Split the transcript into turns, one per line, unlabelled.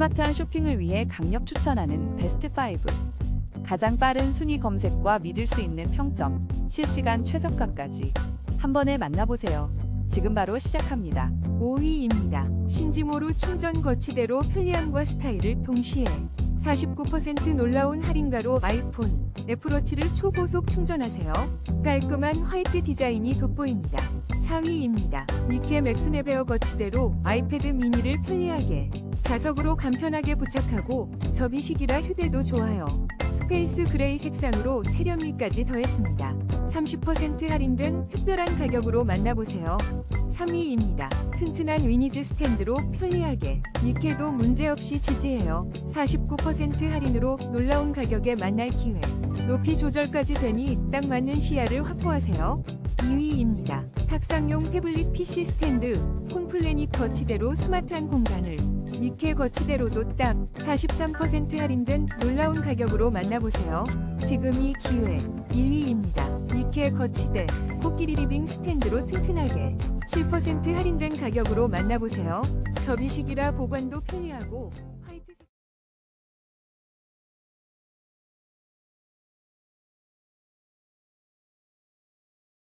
스마트한 쇼핑을 위해 강력 추천하는 베스트 5. 가장 빠른 순위 검색과 믿을 수 있는 평점, 실시간 최저가까지 한 번에 만나보세요. 지금 바로 시작합니다.
5위입니다. 신지모루 충전 거치대로 편리함과 스타일을 동시에 49% 놀라운 할인가로 아이폰, 애플워치를 초고속 충전하세요. 깔끔한 화이트 디자인이 돋보입니다. 4위입니다. 니케 맥스네베어 거치대로 아이패드 미니를 편리하게 자석으로 간편하게 부착하고 접이식이라 휴대도 좋아요. 스페이스 그레이 색상으로 세련미까지 더했습니다. 30% 할인된 특별한 가격으로 만나보세요. 3위입니다. 튼튼한 위니즈 스탠드로 편리하게 니케도 문제없이 지지해요. 49% 할인으로 놀라운 가격에 만날 기회. 높이 조절까지 되니 딱 맞는 시야를 확보하세요. 2위입니다. 탁상용 태블릿 PC 스탠드 홈플래닛 거치대로 스마트한 공간을 니케 거치대로도 딱 43% 할인된 놀라운 가격으로 만나보세요. 지금이 기회. 1위입니다. 니케 거치대 코끼리 리빙 스탠드로 튼튼하게 7% 할인된 가격으로 만나보세요. 접이식이라 보관도 편리하고